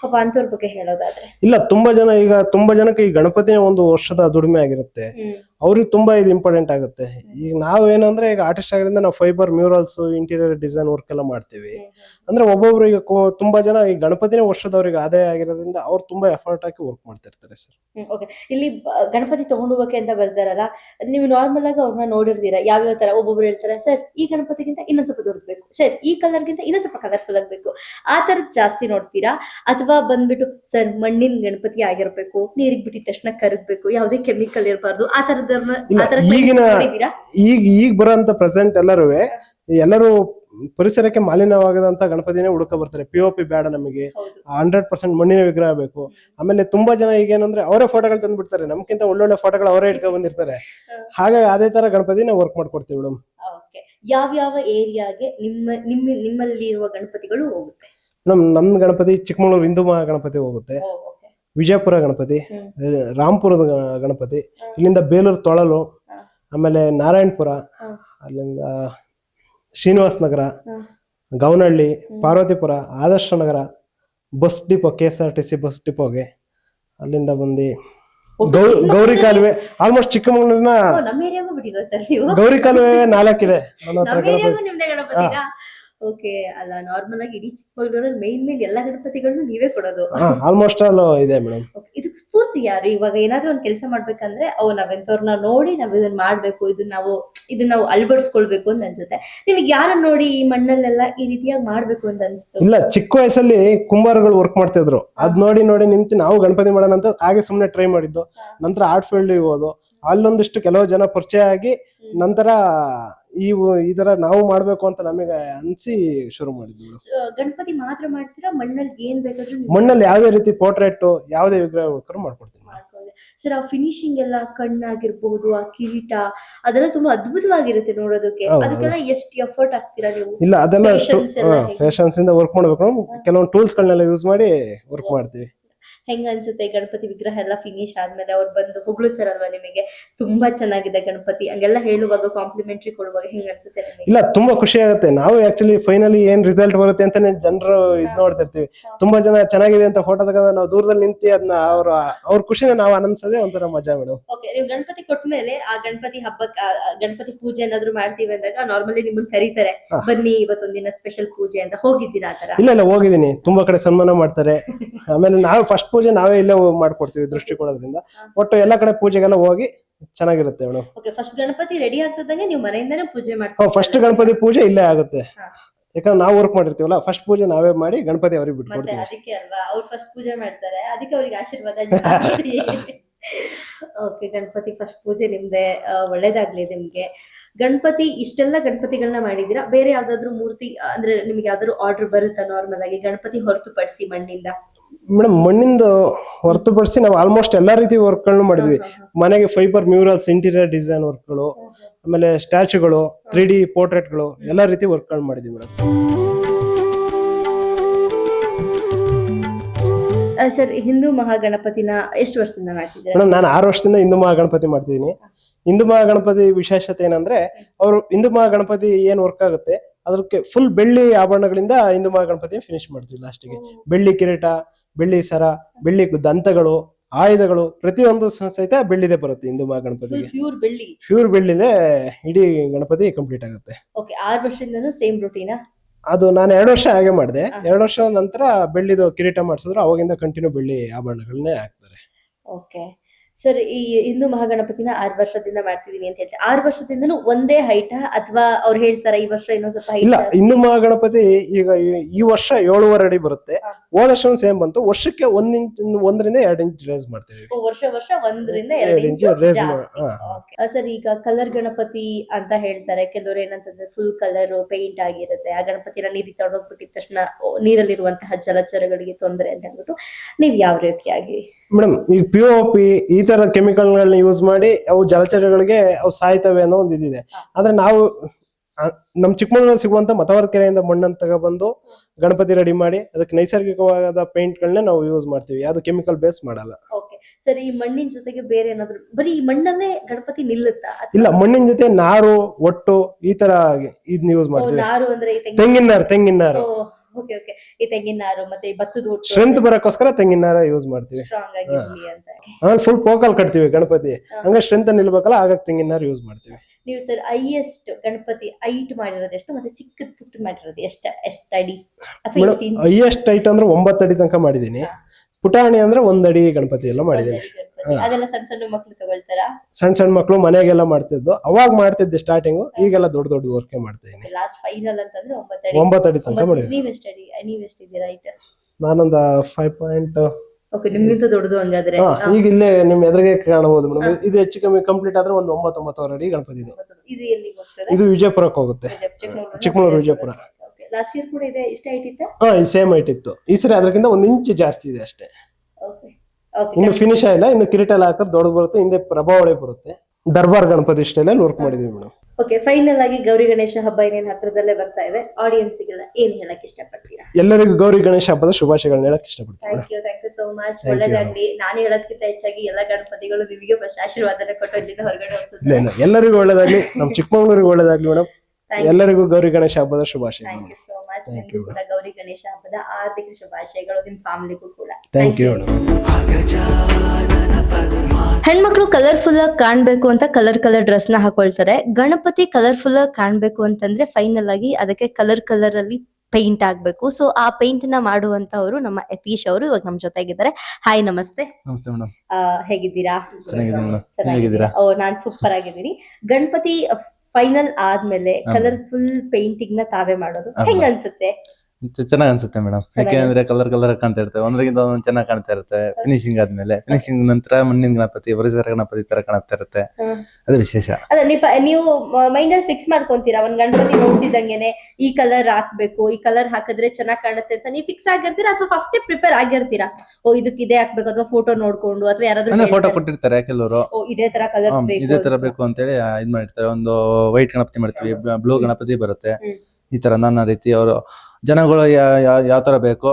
ಪಾಪ ಅಂತವ್ರ ಬಗ್ಗೆ ಹೇಳೋದಾದ್ರೆ. ಇಲ್ಲ ತುಂಬಾ ಜನ ಈಗ ತುಂಬಾ ಜನಕ್ಕೆ ಈ ಗಣಪತಿನ ಒಂದು ವರ್ಷದ ದುಡಿಮೆ ಆಗಿರುತ್ತೆ. ಅವ್ರಿಗೆ ತುಂಬಾ ಇದು ಇಂಪಾರ್ಟೆಂಟ್ ಆಗುತ್ತೆ. ಈಗ ನಾವು ಏನಂದ್ರೆ ಈಗ ಆರ್ಟಿಸ್ಟ್ ಆಗಿರೋದ್ರಿಂದ ನಾವು fibre murals interior design work ಎಲ್ಲ ಮಾಡ್ತೀವಿ. ಅಂದ್ರೆ ಒಬ್ಬೊಬ್ರು ಈಗ ತುಂಬಾ ಜನ ಈ ಗಣಪತಿನೇ ವರ್ಷದವ್ರಿಗೆ ಆದಾಯ ಆಗಿರೋದ್ರಿಂದ ಅವ್ರು ತುಂಬಾ ಎಫರ್ಟ್ ಹಾಕಿ ವರ್ಕ್ ಮಾಡ್ತಿರ್ತಾರೆ ಸರ್. ಓಕೆ ಇಲ್ಲಿ ಗಣಪತಿ ತಗೊಂಡು ಹೋಗಕ್ಕೆ ಅಂತ ಬರ್ತಾರಲ್ಲ ನೀವು ನಾರ್ಮಲ್ ಆಗಿ ಅವ್ರನ್ನ ನೋಡಿರ್ತೀರಾ? ಯಾವ್ಯಾವ ತರ ಒಬ್ಬೊಬ್ರು ಹೇಳ್ತಾರೆ ಸರ್ ಈ ಗಣಪತಿಗಿಂತ ಇನ್ನೊಂದ್ ಸ್ವಲ್ಪ ದೊಡ್ಡಬೇಕು ಸರ್ ಈ ಕಲರ್ಗಿಂತ ಇನ್ನೊಂದ್ ಸ್ವಲ್ಪ ಕಲರ್ಫುಲ್ ಆಗ್ಬೇಕು ಆ ತರದ್ ಜಾಸ್ತಿ ನೋಡ್ತೀರಾ? ಅಥವಾ ಬಂದ್ಬಿಟ್ಟು ಸರ್ ಮಣ್ಣಿನ ಗಣಪತಿ ಆಗಿರ್ಬೇಕು ನೀರಿಗೆ ಬಿಟ್ಟಿದ ತಕ್ಷಣ ಕರಗ್ಬೇಕು ಯಾವುದೇ ಕೆಮಿಕಲ್ ಇರಬಾರ್ದು. ಆ ತರದ ಈಗಿನ- ಈಗ ಈಗ ಬರೋಂತ ಪ್ರೆಸೆಂಟ್ ಎಲ್ಲರೂ ಎಲ್ಲರೂ ಪರಿಸರಕ್ಕೆ ಮಾಲಿನ್ಯವಾಗದಂತ ಗಣಪತಿನೇ ಹುಡುಕ ಬರ್ತಾರೆ. ಪಿ ಒ ಪಿ ಬೇಡ ನಮಗೆ. ಹಂಡ್ರೆಡ್ ಪರ್ಸೆಂಟ್ ಮಣ್ಣಿನ ವಿಗ್ರಹ ಬೇಕು. ಆಮೇಲೆ ತುಂಬಾ ಜನ ಈಗ ಏನಂದ್ರೆ ಅವರೇ ಫೋಟೋಗಳು ತಂದು ಬಿಡ್ತಾರೆ ನಮ್ಕಿಂತ ಒಳ್ಳೊಳ್ಳೆ ಫೋಟೋಗಳು ಅವರೇ ಇಟ್ಕೊಂಡ್ ಬಂದಿರ್ತಾರೆ. ಹಾಗಾಗಿ ಅದೇ ತರ ಗಣಪತಿನ ವರ್ಕ್ ಮಾಡ್ಕೊಡ್ತೀವಿ ಮೇಡಮ್ ಯಾವ ಯಾವ ಏರಿಯಾಗೆ ನಿಮ್ಮ ನಿಮ್ಮ ನಿಮ್ಮಲ್ಲಿ ಇರುವ ಗಣಪತಿಗಳು ಹೋಗುತ್ತೆ? ಮೇಡಮ್ ನಮ್ ಗಣಪತಿ ಚಿಕ್ಕಮಗಳೂರು ಹಿಂದೂ ಮಹಾ ಗಣಪತಿ ಹೋಗುತ್ತೆ. ವಿಜಯಪುರ ಗಣಪತಿ ಗ- ಗಣಪತಿ ಇಲ್ಲಿಂದ ಬೇಲೂರು ತೊಳಲು ಆಮೇಲೆ ನಾರಾಯಣಪುರ ಅಲ್ಲಿಂದ Srinivas Nagara. Gaunahalli Parvathipura Adarsha Nagara bus depot K S R T C bus ಡಿಪೋಗೆ. ಅಲ್ಲಿಂದ ಬಂದು ಗೌ ಗೌರಿ ಕಾಲುವೆ ಆಲ್ಮೋಸ್ಟ್ ಚಿಕ್ಕಮಗಳೂರಿನ ನಮ್ಮ ಏರಿಯಾಗೂ ಬಿಟ್ಟಿಲ್ವಾ ಸರ್ ನೀವು? ಗೌರಿ ಕಾಲುವೆ ನಾಲ್ಕಿದೆ ನನ್ನ ಹತ್ರ ನಮ್ಮ ಗಣಪತಿ ಏರಿಯಾಗೂ ನಿಮ್ದೇ ಓಕೆ ಅಲ್ಲ ನಾರ್ಮಲ್ ಆಗಿ ಇಡೀ ಚಿಕ್ಕಮಗಳೂರಲ್ಲಿ ಮೇನ್ ಮೇನ್ ಎಲ್ಲಾ ಗಣಪತಿಗಳನ್ನು ನೀವೇ ಕೊಡೋದು. ಹಾ ಆಲ್ಮೋಸ್ಟ್ ಆಲ್ ಇದೆ ಮೇಡಮ್. Okay, ಇದಕ್ ಸ್ಫೂರ್ತಿ ಯಾರು? ಇವಾಗ ಏನಾದ್ರೂ ಒಂದ್ ಕೆಲಸ ಮಾಡ್ಬೇಕಂದ್ರೆ ಓ ನಾವೆಂತವ್ರನ್ನ ನೋಡಿ ನಾವ್ ಇದನ್ನ ಮಾಡ್ಬೇಕು ಇದನ್ನ ನಾವು ಇದನ್ನ ನಾವು ಅಳವಡಿಸ್ಕೊಳ್ಬೇಕು ಅಂತ ಅನ್ಸುತ್ತೆ. ನಿಮಗೆ ಯಾರನ್ನ ನೋಡಿ ಈ ಮಣ್ಣಲ್ಲೆಲ್ಲ ಈ ರೀತಿಯಾಗಿ ಮಾಡ್ಬೇಕು ಅಂತ ಅನ್ಸುತ್ತೆ ಇಲ್ಲ ಚಿಕ್ಕ ವಯಸ್ಸಲ್ಲಿ ಕುಂಬಾರಗಳು ವರ್ಕ್ ಮಾಡ್ತಿದ್ರು. ಅದ್ ನೋಡಿ ನೋಡಿ ನಿಂತು ನಾವು ಗಣಪತಿ ಮಾಡೋಣ ಅಂತ ಹಾಗೆ ಸುಮ್ಮನೆ ಟ್ರೈ ಮಾಡಿದ್ದು. ನಂತರ ಆರ್ಟ್ ಫೀಲ್ಡ್ ಹೋದು. ಅಲ್ಲೊಂದಿಷ್ಟು ಕೆಲವು ಜನ ಪರಿಚಯ ಆಗಿ ನಂತರ ಈ ಈ ತರ ನಾವು ಮಾಡ್ಬೇಕು ಅಂತ ನಮಗೆ ಅನ್ಸಿ ಶುರು ಮಾಡಿದ್ವಿ ಗಣಪತಿ ಮಾತ್ರ ಮಾಡ್ತೀರಾ? ಮಣ್ಣಲ್ಲಿ ಏನ್ ಬೇಕಾದ್ರೂ ಮಣ್ಣಲ್ಲಿ ಯಾವ್ದೇ ರೀತಿ ಪೋರ್ಟ್ರೇಟ್ ಯಾವ್ದೇ ವಿಗ್ರಹ ಮಾಡ್ಕೊಡ್ತೀನಿ ಸರ್ ಆ ಫಿನಿಶಿಂಗ್ ಎಲ್ಲ ಕಣ್ಣಾಗಿರ್ಬಹುದು ಆ ಕಿರೀಟ ಅದೆಲ್ಲ ತುಂಬಾ ಅದ್ಭುತವಾಗಿರುತ್ತೆ ನೋಡೋದಕ್ಕೆ. ಅದಕ್ಕೆಲ್ಲ ಎಷ್ಟು ಎಫರ್ಟ್ ಹಾಕ್ತೀರಾ ನೀವು? ಇಲ್ಲ ಅದೆಲ್ಲ ಫ್ಯಾಷನ್ಸ್ ಇಂದ ವರ್ಕ್ ಮಾಡ್ಬೇಕು. ಕೆಲವೊಂದು ಟೂಲ್ಸ್ ಗಳನ್ನೆಲ್ಲ ಯೂಸ್ ಮಾಡಿ ವರ್ಕ್ ಮಾಡ್ತೀವಿ. ಹೆಂಗ ಅನ್ಸುತ್ತೆ ಗಣಪತಿ ವಿಗ್ರಹ ಎಲ್ಲ ಫಿನಿಶ್ ಆದ್ಮೇಲೆ ಅವ್ರು ಬಂದು ಹೊಗಳುತ್ತಾರಲ್ವಾ ನಿಮಗೆ? ತುಂಬಾ ಚೆನ್ನಾಗಿದೆ ಗಣಪತಿ. ಹಂಗೆಲ್ಲ ಹೇಳುವಾಗ ಕಾಂಪ್ಲಿಮೆಂಟ್ರಿ ಕೊಡುವಾಗ ಹೆಂಗ ಅನ್ಸುತ್ತೆ ನಿಮಗೆ? ಇಲ್ಲ ತುಂಬಾ ಖುಷಿ ಆಗುತ್ತೆ. ನಾವು ಆಕ್ಚುಲಿ ಫೈನಲಿ ಏನ್ ರಿಸಲ್ಟ್ ಬರುತ್ತೆ ಅಂತಾನೆ ಜನರು ಇದ್ ನೋಡ್ತಿರ್ತೀವಿ. ತುಂಬಾ ಜನ ಚೆನ್ನಾಗಿದೆ ಅಂತ ಫೋಟೋ ತಗೊಂಡು ನಾವು ದೂರದಲ್ಲಿ ನಿಂತಿ ಅದನ್ನ ಅವ್ರ ಅವ್ರ ಖುಷಿನ ನಾವು ಆನಂದಿಸೋದೇ ಒಂಥರ ಮಜಾ ಮೇಡಮ್ ಓಕೆ ನೀವು ಗಣಪತಿ ಕೊಟ್ಟಮೇಲೆ ಆ ಗಣಪತಿ ಹಬ್ಬಕ್ಕೆ ಗಣಪತಿ ಪೂಜೆ ಏನಾದ್ರು ಮಾಡ್ತೀವಿ ಅಂದಾಗ ನಾರ್ಮಲಿ ನಿಮ್ಮನ್ನ ಕರೀತಾರೆ. ಬನ್ನಿ ಇವತ್ತೊಂದಿನ ಸ್ಪೆಷಲ್ ಪೂಜೆ ಅಂತ ಹೋಗಿದ್ದೀರಾ ಆತರ ತರ ಇಲ್ಲ ಇಲ್ಲ ಹೋಗಿದ್ದೀನಿ. ತುಂಬಾ ಕಡೆ ಸನ್ಮಾನ ಮಾಡ್ತಾರೆ. ಆಮೇಲೆ ನಾವು ಫಸ್ಟ್ ಪೂಜೆ ನಾವೇ ಇಲ್ಲೇ ಮಾಡ್ಕೊಡ್ತೀವಿ ದೃಷ್ಟಿ ಕೊಡೋದ್ರಿಂದ ಒಟ್ಟು ಎಲ್ಲಾ ಕಡೆ ಪೂಜೆಗೆಲ್ಲ ಹೋಗಿ ಚೆನ್ನಾಗಿರುತ್ತೆ madam. Okay first Ganapati ready ಆಗ್ತದಂಗೆ ನೀವು ಮನೆಯಿಂದಾನೇ ಪೂಜೆ ಮಾಡ್ತೀವಿ ಫಸ್ಟ್ ಗಣಪತಿ ಪೂಜೆ ಇಲ್ಲೇ ಆಗುತ್ತೆ. ಯಾಕಂದ್ರೆ ನಾವು ವರ್ಕ್ ಮಾಡಿರ್ತೀವಲ್ಲ ಫಸ್ಟ್ ಪೂಜೆ ನಾವೇ ಮಾಡಿ ಗಣಪತಿ ಅವ್ರಿಗೆ ಬಿಟ್ಕೊಡ್ತೀವಿ ಅದಕ್ಕೆ ಅಲ್ವಾ? ಅವ್ರು ಫಸ್ಟ್ ಪೂಜೆ ಮಾಡ್ತಾರೆ ಅದಕ್ಕೆ ಅವ್ರಿಗೆ ಆಶೀರ್ವಾದ ಓಕೆ ಗಣಪತಿ ಫಸ್ಟ್ ಪೂಜೆ ನಿಮ್ದೆ ಒಳ್ಳೇದಾಗ್ಲಿ ನಿಮ್ಗೆ. ಗಣಪತಿ ಇಷ್ಟೆಲ್ಲ ಗಣಪತಿಗಳನ್ನ ಮಾಡಿದೀರಾ ಬೇರೆ ಯಾವ್ದಾದ್ರು ಮೂರ್ತಿ ಅಂದ್ರೆ ನಿಮ್ಗೆ ಯಾವ್ದಾದ್ರು ಆರ್ಡರ್ ಬರುತ್ತಾ ನಾರ್ಮಲ್ ಆಗಿ? ಗಣಪತಿ ಹೊರತುಪಡಿಸಿ ಮಣ್ಣಿಂದ. ಮೇಡಮ್ ಮಣ್ಣಿಂದ ಹೊರತುಪಡಿಸಿ ನಾವು ಆಲ್ಮೋಸ್ಟ್ ಎಲ್ಲಾ ರೀತಿ ವರ್ಕ್ಗಳನ್ನು ಮಾಡಿದ್ವಿ. ಮನೆಗೆ ಫೈಬರ್ ಮ್ಯೂರಲ್ಸ್ ಇಂಟೀರಿಯರ್ ಡಿಸೈನ್ ವರ್ಕ್ಗಳು ಆಮೇಲೆ ಸ್ಟ್ಯಾಚುಗಳು ತ್ರೀ ಡಿ ಪೋರ್ಟ್ರೇಟ್ಗಳು ಎಲ್ಲಾ ರೀತಿ ವರ್ಕ್ಗಳು ಮಾಡಿದ್ವಿ ಮೇಡಮ್. ಸರ್ ಹಿಂದೂ ಮಹಾಗಣಪತಿನ ಎಷ್ಟು ವರ್ಷದಿಂದ ಮಾಡ್ತಿದ್ದೀರಾ? ಮೇಡಮ್ ನಾನು ಆರು ವರ್ಷದಿಂದ ಹಿಂದೂ ಮಹಾಗಣಪತಿ ಮಾಡ್ತಿದ್ದೀನಿ. ಹಿಂದೂ ಮಹಾಗಣಪತಿ ವಿಶೇಷತೆ ಏನಂದ್ರೆ ಅವರು ಹಿಂದೂ ಮಹಾಗಣಪತಿ ಏನ್ ವರ್ಕ್ ಆಗುತ್ತೆ ಅದಕ್ಕೆ ಫುಲ್ ಬೆಳ್ಳಿ ಆಭರಣಗಳಿಂದ ಹಿಂದೂ ಮಹಾಗಣಪತಿ ಫಿನಿಶ್ ಮಾಡ್ತೀವಿ ಲಾಸ್ಟಿಗೆ ಬೆಳ್ಳಿ ಕಿರೀಟ ಬೆಳ್ಳಿ ಸರ ಬೆಳ್ಳಿ ದಂತಗಳು ಆಯುಧಗಳು ಪ್ರತಿಯೊಂದು ಸಹಿತ ಬೆಳ್ಳಿದೆ ಬರುತ್ತೆ ಹಿಂದೂ ಗಣಪತಿ ಪ್ಯೂರ್ ಬೆಳ್ಳಿ. ಪ್ಯೂರ್ ಬೆಳ್ಳಿದೆ ಇಡೀ ಗಣಪತಿ ಕಂಪ್ಲೀಟ್ ಆಗುತ್ತೆ. ಓಕೆ ಆರು ವರ್ಷದಿಂದನೂ ಸೇಮ್ ರುಟೀನಾ ಅದು ನಾನು ಎರಡು ವರ್ಷ ಹಾಗೆ ಮಾಡಿದೆ. ಎರಡು ವರ್ಷದ ನಂತರ ಬೆಳ್ಳಿದು ಕಿರೀಟ ಮಾಡಿಸಿದ್ರು ಅವಾಗಿಂದ ಕಂಟಿನ್ಯೂ ಬೆಳ್ಳಿ ಆಭರಣಗಳನ್ನೇ ಹಾಕ್ತಾರೆ. ಓಕೆ ಸರ್ ಈ ಹಿಂದೂ ಮಹಾಗಣಪತಿನ ಆರು ವರ್ಷದಿಂದ ಮಾಡ್ತಿದೀನಿ ಅಂತ ಹೇಳ್ತಾರೆ ಆರು ವರ್ಷದಿಂದಲೂ ಒಂದೇ ಹೈಟ ಅಥವಾ ಅವ್ರು ಹೇಳ್ತಾರೆ ಈ ವರ್ಷ ಇನ್ನೊಂದ್ ಸ್ವಲ್ಪ ಇಲ್ಲ ಹೈಟ್ ಹಿಂದೂ ಮಹಾಗಣಪತಿ ಈಗ ಈ- ಈ ವರ್ಷ ಏಳುವರೆ ಅಡಿ ಬರುತ್ತೆ. ಹೋದ ವರ್ಷ ಸೇಮ್ ಬಂತು. ವರ್ಷಕ್ಕೆ ಒಂದ್ ಇಂಚ್ ಒಂದರಿಂದ ಎರಡು ಇಂಚ್ ರೇಸ್ ಮಾಡ್ತೀವಿ. ವರ್ಷ ವರ್ಷ ಒಂದರಿಂದ ಎರಡು ಎರಡು ಇಂಚು ಇಂಚು raise ಜಾಸ್ತಿ. ಮಾಡ್- ಹಾ. Okay. ಆ, ಸರ್ ಈಗ ಕಲರ್ ಗಣಪತಿ ಅಂತ ಹೇಳ್ತಾರೆ. ಕೆಲವರು ಏನಂತಂದ್ರೆ ಫುಲ್ ಕಲರ್ ಪೇಂಟ್ ಆಗಿರುತ್ತೆ. ಆ ಗಣಪತಿನ ನೀರಿಗೆ ತಗೊಂಡೋಗ್ಬಿಟ್ಟಿದ ತಕ್ಷಣ ಓ, ನೀರಲ್ಲಿರುವಂತಹ ಜಲಚರಗಳಿಗೆ ತೊಂದರೆ ಅಂತ ಹೇಳ್ಬಿಟ್ಟು ನೀವ್ ಯಾವ ರೀತಿಯಾಗಿ ಮೇಡಮ್ ಈಗ ಪಿ ಒ ಪಿ ಈ ತರ ಕೆಮಿಕಲ್ಗಳನ್ನ ಯೂಸ್ ಮಾಡಿ ಅವು ಜಲಚರಗಳಿಗೆ ಅವು ಸಾಯ್ತವೆ ಅನ್ನೋ ಒಂದು ಇದಿದೆ. ಆದ್ರೆ ನಾವು ಆ, ನಮ್ ಚಿಕ್ಕಮಗಳೂರಲ್ಲಿ ಸಿಗುವಂತ ಮತವರ ಕೆರೆಯಿಂದ ಮಣ್ಣನ್ನು ತಗೊಬಂದು ಗಣಪತಿ ರೆಡಿ ಮಾಡಿ ಅದಕ್ಕೆ ನೈಸರ್ಗಿಕವಾದ ಪೇಂಟ್ ಗಳನ್ನೇ ನಾವು ಯೂಸ್ ಮಾಡ್ತೀವಿ. ಯಾವ್ದು ಕೆಮಿಕಲ್ ಬೇಸ್ ಮಾಡಲ್ಲ. ಓಕೆ. ಸರ್ ಈ ಮಣ್ಣಿನ ಜೊತೆಗೆ ಬೇರೆ ಏನಾದ್ರು ಬರೀ ಈ ಮಣ್ಣಲ್ಲೇ ಗಣಪತಿ ನಿಲ್ಲುತ್ತಾ? ಅಥವಾ ಇಲ್ಲ ಮಣ್ಣಿನ ಜೊತೆ ನಾರು ಒಟ್ಟು ಈ ತರ ಇದನ್ನ ಯೂಸ್ ಓ, ಮಾಡ್ತೀವಿ. ನಾರು ಅಂದ್ರೆ ಈ ತೆಂಗಿನ ತೆಂಗಿನ ನಾರು ತೆಂಗಿನ ನಾರು. ಓಕೆ ಓಕೆ ಈ ತೆಂಗಿನ ನಾರು ಮತ್ತೆ ಈ ಭತ್ತದ ಒಟ್ಟು ಸ್ಟ್ರೆಂತ್ ಬರಕ್ಕೋಸ್ಕರ ತೆಂಗಿನ ನಾರ ಯೂಸ್ ಮಾಡ್ತೀವಿ ಸ್ಟ್ರಾಂಗ್ ಆಗಿರ್ಲಿ ಅಂತ. ಆಮೇಲೆ ಫುಲ್ ಪೋಕಲ್ ಕಟ್ತೀವಿ ಗಣಪತಿ. ಹಂಗ ಸ್ಟ್ರೆಂತ್ ನಿಲ್ಬೇಕಲ್ಲ ಆಗ ತೆಂಗಿನ ನಾರು ಯೂಸ್ ಮಾಡ್ತೀವಿ. ನೀವು ಸರ್ ಹೈಯೆಸ್ಟ್ ಗಣಪತಿ ಹೈಟ್ ಮಾಡಿರೋದು ಎಷ್ಟು ಮತ್ತೆ ಚಿಕ್ಕದ್ ಪುಟ್ಟ ಮಾಡಿರೋದು ಎಷ್ಟ? ಎಷ್ಟ ಅಡಿ? ಹೈಯೆಸ್ಟ್ ಹೈಟ್ ಅಂದ್ರೆ ಒಂಬತ್ತು ಅಡಿ ತನಕ ಮಾಡಿದೀನಿ ಪುಟಾಣಿ ಅಂದ್ರೆ ಒಂದ್ ಅಡಿ ಗಣಪತಿ ಎಲ್ಲ ಗಣಪತಿ. ಅದೆಲ್ಲ ಸಣ್ಣ ಸಣ್ಣ ಮಕ್ಳು ತಗೊಳ್ತಾರ? ಸಣ್ಣ ಸಣ್ಣ ಮಕ್ಳು ಮನೆಗೆಲ್ಲ ಮಾಡ್ತಿದ್ದು. ಅವಾಗ ಮಾಡ್ತಿದ್ದೆ ಸ್ಟಾರ್ಟಿಂಗ್ ಈಗೆಲ್ಲ ದೊಡ್ಡ ದೊಡ್ಡ ವರ್ಕ್ ಮಾಡ್ತಾ ಇದೀನಿ ಲಾಸ್ಟ್ ಫೈನಲ್ ಅಂತಂದ್ರೆ ಒಂಬತ್ತು ಒಂಬತ್ತು ಅಡಿ ತನಕ ಮಾಡಿ ಮಾಡಿದೀನಿ ನೀವ್ ಎಷ್ಟು ಅಡಿ? ನೀವ್ ಎಷ್ಟಿದ್ದೀರಾ ಹೈಟ್ ನಾನೊಂದ ಫೈವ್ ಪಾಯಿಂಟ್ ಓಕೆ ನಿಮ್ಗಿಂತ ದೊಡ್ಡದು ಹಂಗಾದ್ರೆ. ಈಗ ಇಲ್ಲೇ ನಿಮ್ಮ ಎದುರಿಗೆ ಕಾಣಬಹುದು ಮೇಡಮ್ ಇದು ಹೆಚ್ಚು ಕಮ್ಮಿ ಕಂಪ್ಲೀಟ್ ಆದ್ರೆ ಒಂದು ಒಂಬತ್ತು ಒಂಬತ್ತುವರೆ ಅಡಿ ಗಣಪತಿ ಇದು. ಇದು ಎಲ್ಲಿಗೆ ಹೋಗ್ತದೆ ಇದು ವಿಜಯಪುರಕ್ಕೆ ಹೋಗುತ್ತೆ. ಚಿಕ್ಕಮಗಳೂರು ವಿಜಯಪುರ. ಲಾಸ್ಟ್ ಇಯರ್ ಕೂಡ ಇದೆ ಇಷ್ಟ ಹೈಟ್ ಇತ್ತ? ಹಾ ಸೇಮ್ ಹೈಟ್ ಇತ್ತು. ಈ ಸರಿ ಅದಕ್ಕಿಂತ ಒಂದ್ ಇಂಚ್ ಜಾಸ್ತಿ ಇದೆ ಅಷ್ಟೇ. ಓಕೆ ಇನ್ನು ಫಿನಿಶ್ ಆಗಿಲ್ಲ ಇನ್ನು ಕಿರೀಟಲ್ ಹಾಕಿದ್ರೆ ದೊಡ್ಡ ಬರುತ್ತೆ ಹಿಂದೆ ಪ್ರಭಾವಳಿ ಬರುತ್ತೆ. ದರ್ಬಾರ್ ಗಣಪತಿ ಸ್ಟೈಲಲ್ಲಿ ವರ್ಕ್ ಮಾಡಿದೀವಿ ಮೇಡಮ್ ಓಕೆ ಫೈನಲ್ ಆಗಿ ಗೌರಿ ಗಣೇಶ ಹಬ್ಬ ಇನ್ನೇನ್ ಹತ್ರದಲ್ಲೇ ಬರ್ತಾ ಇದೆ? ಆಡಿಯನ್ಸ್ಗೆಲ್ಲ ಏನ್ ಹೇಳಕ್ ಇಷ್ಟಪಡ್ತೀರಾ? ಎಲ್ಲರಿಗೂ ಗೌರಿ ಗಣೇಶ ಹಬ್ಬದ ಶುಭಾಶಯಗಳನ್ನ ಹೇಳಕ್ ಇಷ್ಟಪಡ್ತೀನಿ thank you thank you so much. ಒಳ್ಳೇದಾಗ್ಲಿ ನಾನು ಹೇಳೋದಕ್ಕಿಂತ ಹೆಚ್ಚಾಗಿ ಎಲ್ಲ ಗಣಪತಿಗಳು ನಿಮಗೆ ಫಸ್ಟ್ ಆಶೀರ್ವಾದನ ಕೊಟ್ಟು ಇಲ್ಲಿಂದ ಹೊರಗಡೆ ಹೋಗ್ತದೆ ಇಲ್ಲ ಎಲ್ಲರಿಗೂ ಒಳ್ಳೇದಾಗ್ಲಿ ನಮ್ಮ ಚಿಕ್ಕಮಗಳೂರಿಗೆ ಒಳ್ಳೇದಾಗ್ಲಿ ಮೇಡಮ್ ಎಲ್ಲರಿಗೂ ಗೌರಿ ಗಣೇಶ ಹಬ್ಬದ ಶುಭಾಶಯ ಥ್ಯಾಂಕ್ ಯು ಸೋ ಮಚ್ ಕೂಡ ಗೌರಿ ಗಣೇಶ ಹಬ್ಬದ ಆರ್ಥಿಕ ಶುಭಾಶಯಗಳು ನಿಮ್ಮ ಫ್ಯಾಮಿಲಿಗೂ ಕೂಡ. ಥ್ಯಾಂಕ್ ಯು ಹೆಣ್ಮಕ್ಳು ಕಲರ್ಫುಲ್ ಆಗಿ ಕಾಣ್ಬೇಕು ಅಂತ ಕಲರ್ ಕಲರ್ ಡ್ರೆಸ್ನ ಹಾಕೊಳ್ತಾರೆ. ಗಣಪತಿ ಕಲರ್ಫುಲ್ ಆಗಿ ಕಾಣ್ಬೇಕು ಅಂತಂದ್ರೆ ಫೈನಲ್ ಆಗಿ ಅದಕ್ಕೆ ಕಲರ್ ಕಲರ್ ಅಲ್ಲಿ ಪೈಂಟ್ ಆಗ್ಬೇಕು. ಸೊ ಆ ಪೈಂಟ್ನ ಮಾಡುವಂತವರು ನಮ್ಮ ಯತೀಶ್ ಅವರು. ಇವಾಗ ನಮ್ ಜೊತೆಗಿದ್ದಾರೆ. ಹಾಯ್ ನಮಸ್ತೆ. ನಮಸ್ತೆ ಮೇಡಮ್. ಹೇಗಿದ್ದೀರಾ? ಚೆನ್ನಾಗಿದ್ದೀರಾ? ಓ ನಾನ್ ಸೂಪರ್ ಆಗಿದ್ದೀನಿ. ಗಣಪತಿ ಫೈನಲ್ ಆದ್ಮೇಲೆ. ಕಲರ್ಫುಲ್ ಪೇಂಟಿಂಗ್ನ ತಾವೇ ಮಾಡೋದು. ಹೆಂಗ್ ಅನ್ಸುತ್ತೆ? ಚೆನ್ನಾಗಿ ಅನ್ಸುತ್ತೆ ಮೇಡಮ್. ಯಾಕೆಂದ್ರೆ ಕಲರ್ ಕಲರ್ ಕಾಣ್ತಾ ಇರುತ್ತೆ. ಒಂದ್ರಗಿಂತ ಒಂದ್ ಚೆನ್ನಾಗಿ ಕಾಣ್ತಾ ಇರುತ್ತೆ. ಫಿನಿಶಿಂಗ್ ಆದ್ಮೇಲೆ. ಫಿನಿಶಿಂಗ್ ನಂತರ ಮಣ್ಣಿನ ಗಣಪತಿ ಪರಿಸರ ಗಣಪತಿ ತರ ಕಾಣ್ತಾ ಇರುತ್ತೆ. ಅದು ವಿಶೇಷ. ಅಲ್ಲ ನೀವು ಮೈಂಡ್ ಅಲ್ಲಿ ಫಿಕ್ಸ್ ಮಾಡ್ಕೊಂತೀರಾ? ಒಂದ್ ಗಣಪತಿ ನೋಡ್ತಿದ್ದಂಗೆನೆ ಈ ಕಲರ್ ಹಾಕ್ಬೇಕು ಈ ಕಲರ್ ಹಾಕಿದ್ರೆ ಚೆನ್ನಾಗಿ ಕಾಣುತ್ತೆ ಅಂತ ನೀವು ಫಿಕ್ಸ್ ಆಗಿರ್ತೀರಾ? ಅಥವಾ ಫಸ್ಟ್ ಪ್ರಿಪೇರ್ ಆಗಿರ್ತೀರಾ? ಓ ಇದಕ್ಕೆ ಇದೇ ಹಾಕ್ಬೇಕು ಅಥವಾ ಫೋಟೋ ನೋಡ್ಕೊಂಡು ಅಥವಾ ಯಾರಾದ್ರೂ ಫೋಟೋ ಕೊಟ್ಟಿರ್ತಾರೆ ಕೆಲವರು. ಇದೇ ತರ ಕಲರ್ಸ್ ಹ್ಮ್, ಬೇಕು ಇದೇ ತರ. ಬೇಕು ಅಂತೇಳಿ ಇದ್ ಮಾಡಿರ್ತಾರೆ. ಒಂದು ವೈಟ್ ಗಣಪತಿ ಮಾಡ್ತೀವಿ ಬ್ಲೂ ಗಣಪತಿ ಬರುತ್ತೆ. ಈ ತರ ನಾನಾ ರೀತಿ ಅವರು ಜನಗಳು ಯಾವ ತರ ಬೇಕು.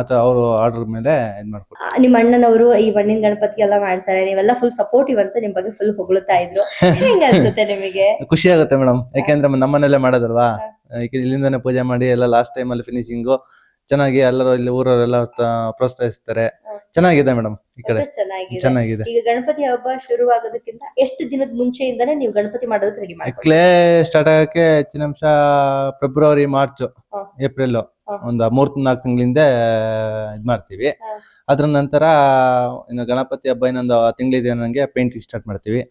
ಅಥವಾ ಅವರು ಆರ್ಡರ್ ಮೇಲೆ ಇದ್ ಮಾಡ್ಕೊಡ್ತಾರೆ ನಿಮ್ಮ ಅಣ್ಣನವರು ಈ ಮಣ್ಣಿನ ಗಣಪತಿ ಎಲ್ಲ ಮಾಡ್ತಾರೆ ನೀವೆಲ್ಲ ಫುಲ್ ಸಪೋರ್ಟಿವ್ ಅಂತ ನಿಮ್ ಬಗ್ಗೆ ಫುಲ್ ಹೊಗಳುತ್ತಾ ಇದ್ರು. ಹೆಂಗ ಅನ್ಸುತ್ತೆ ನಿಮಗೆ? ಖುಷಿ ಆಗುತ್ತೆ ಮೇಡಮ್. ಯಾಕೆಂದ್ರೆ ನಮ್ಮನೆಲ್ಲೇ ಮಾಡೋದಲ್ವಾ ಇಲ್ಲಿಂದಾನೆ ಪೂಜೆ ಮಾಡಿ ಎಲ್ಲ ಲಾಸ್ಟ್ ಟೈಮ್ ಅಲ್ಲಿ ಫಿನಿಶಿಂಗು ಚೆನ್ನಾಗಿ ಎಲ್ಲರೂ ಇಲ್ಲಿ ಊರವರೆಲ್ಲ ಪ್ರೋತ್ಸಾಹಿಸ್ತಾರೆ. ಚೆನ್ನಾಗಿದೆ ಮೇಡಮ್ ಈ ಕಡೆ. ಚೆನ್ನಾಗಿದೆ. ಚೆನ್ನಾಗಿದೆ. ಈಗ ಗಣಪತಿ ಹಬ್ಬ ಶುರುವಾಗೋದಕ್ಕಿಂತ ಎಷ್ಟು ದಿನದ ಮುಂಚೆಯಿಂದಾನೇ ನೀವು ಗಣಪತಿ ಮಾಡೋದಕ್ಕೆ ರೆಡಿ ಮಾಡಿ ಕ್ಲೇ ಸ್ಟಾರ್ಟ್ ಆಗಕ್ಕೆ ಹೆಚ್ಚಿನ ಅಂಶ ಫೆಬ್ರವರಿ ಮಾರ್ಚ್ ಏಪ್ರಿಲ್ ಒಂದು ಮೂರ್ ನಾಲ್ಕು ತಿಂಗಳಿಂದ ಇದ್ ಮಾಡ್ತೀವಿ. ಅದ್ರ ನಂತರ ಇನ್ನು ಗಣಪತಿ ಹಬ್ಬ ಇನ್ನೊಂದು ತಿಂಗಳಿದೆ ನಂಗೆ ಪೇಂಟಿಂಗ್ ಸ್ಟಾರ್ಟ್ ಮಾಡ್ತೀವಿ.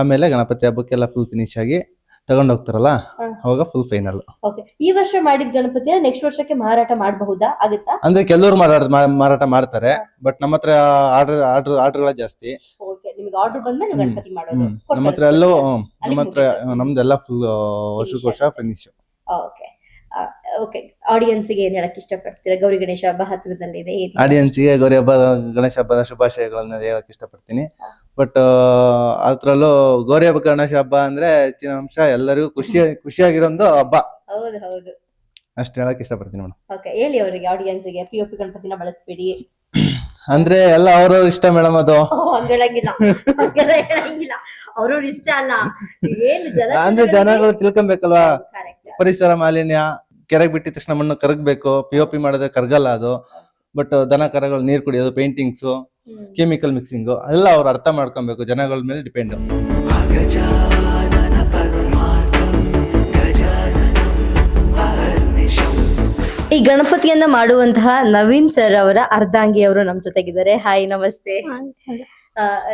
ಆಮೇಲೆ ಗಣಪತಿ ಹಬ್ಬಕ್ಕೆಲ್ಲ ಫುಲ್ ಫಿನಿಶ್ ಆಗಿ ತಗೊಂಡ್ ಹೋಗ್ತಾರಲ್ಲ ಹ. ಅವಾಗ ಫುಲ್ ಫೈನಲ್ ಓಕೆ ಈ ವರ್ಷ ಮಾಡಿದ ಗಣಪತಿನ ನೆಕ್ಸ್ಟ್ ವರ್ಷಕ್ಕೆ ಮಾರಾಟ ಮಾಡಬಹುದಾ? ಆಗುತ್ತಾ? ಅಂದ್ರೆ ಕೆಲವರು ಮಾರಾಟ ಮಾರಾಟ ಮಾಡ್ತಾರೆ ಬಟ್ ನಮ್ಮ ಹತ್ರ ಆರ್ಡರ್ ಆರ್ಡರ್ ಆರ್ಡರ್ಗಳ ಜಾಸ್ತಿ. ಓಕೆ ನಿಮಗೆ ಆರ್ಡರ್ ಬಂದ್ಮೇಲೆ ನೀವು ಗಣಪತಿ ಮಾಡೋದು. ನಮ್ಮ ಹತ್ರ ಎಲ್ಲೋ ನಮ್ಮ ಹತ್ರ ನಮ್ದೆಲ್ಲ ಫುಲ್ ವರ್ಷಕ್ಕೆ ವರ್ಷ ಫಿನಿಶ್ ಓಕೆ ಓಕೆ ಆಡಿಯನ್ಸ್ಗೆ ಏನ್ ಹೇಳಕ್ ಇಷ್ಟಪಡ್ತೀರಾ? ಗೌರಿ ಗಣೇಶ ಹಬ್ಬ ಇದೆ. ಆಡಿಯನ್ಸ್ ಆಡಿಯನ್ಸ್ಗೆ ಗೌರಿ ಹಬ್ಬ ಗಣೇಶ ಹಬ್ಬದ ಶುಭಾಶಯಗಳನ್ನ ಹೇಳಕ್ ಇಷ್ಟಪಡ್ತೀನಿ. ಬಟ್ ಅದ್ರಲ್ಲೂ ಗೌರಿ ಹಬ್ಬ ಗಣೇಶ ಹಬ್ಬ ಅಂದ್ರೆ ಹೆಚ್ಚಿನ ಅಂಶ ಎಲ್ಲರಿಗೂ ಖುಷಿ ಖುಷಿಯಾಗಿರೋದು ಹಬ್ಬ. ಹೌದು ಹೌದು. ಅಷ್ಟು ಹೇಳಕ್ ಇಷ್ಟಪಡ್ತೀನಿ ಮೇಡಮ್ ಓಕೆ ಹೇಳಿ ಅವರಿಗೆ ಆಡಿಯನ್ಸ್ಗೆ ಪಿ ಒ ಪಿ ಗಣಪತಿನ ಬಳಸ್ಬೇಡಿ. ಅಂದ್ರೆ ಎಲ್ಲ ಅವ್ರವ್ರ ಇಷ್ಟ ಮೇಡಮ್ ಅದು. ಓ, ಹೇಳಂಗಿಲ್ಲ. ಅವ್ರವ್ರ ಇಷ್ಟ ಅಲ್ಲ. ಏನು ಜನ ಅಂದ್ರೆ ಜನಗಳು ತಿಳ್ಕೊಬೇಕಲ್ವಾ ಪರಿಸರ ಮಾಲಿನ್ಯ ಕೆರೆಗೆ ಬಿಟ್ಟಿದ ತಕ್ಷಣ ಮಣ್ಣು ಕರಗಬೇಕು ಪಿ ಒ ಪಿ ಮಾಡಿದ್ರೆ ಕರಗಲ್ಲ ಅದು. ಬಟ್ ದನ ಕರಗಳು ನೀರ್ ಕುಡಿಯೋದು ಪೇಂಟಿಂಗ್ಸ್ ಕೆಮಿಕಲ್ ಮಿಕ್ಸಿಂಗ್ ಎಲ್ಲ ಅವ್ರು ಅರ್ಥ ಮಾಡ್ಕೊಬೇಕು ಜನಗಳ ಮೇಲೆ ಡಿಪೆಂಡ್ ಈ ಗಣಪತಿಯನ್ನ ಮಾಡುವಂತಹ ನವೀನ್ ಸರ್ ಅವರ ಅರ್ಧಾಂಗಿ ಅವರು ನಮ್ ಜೊತೆಗಿದ್ದಾರೆ. ಹಾಯ್ ನಮಸ್ತೆ.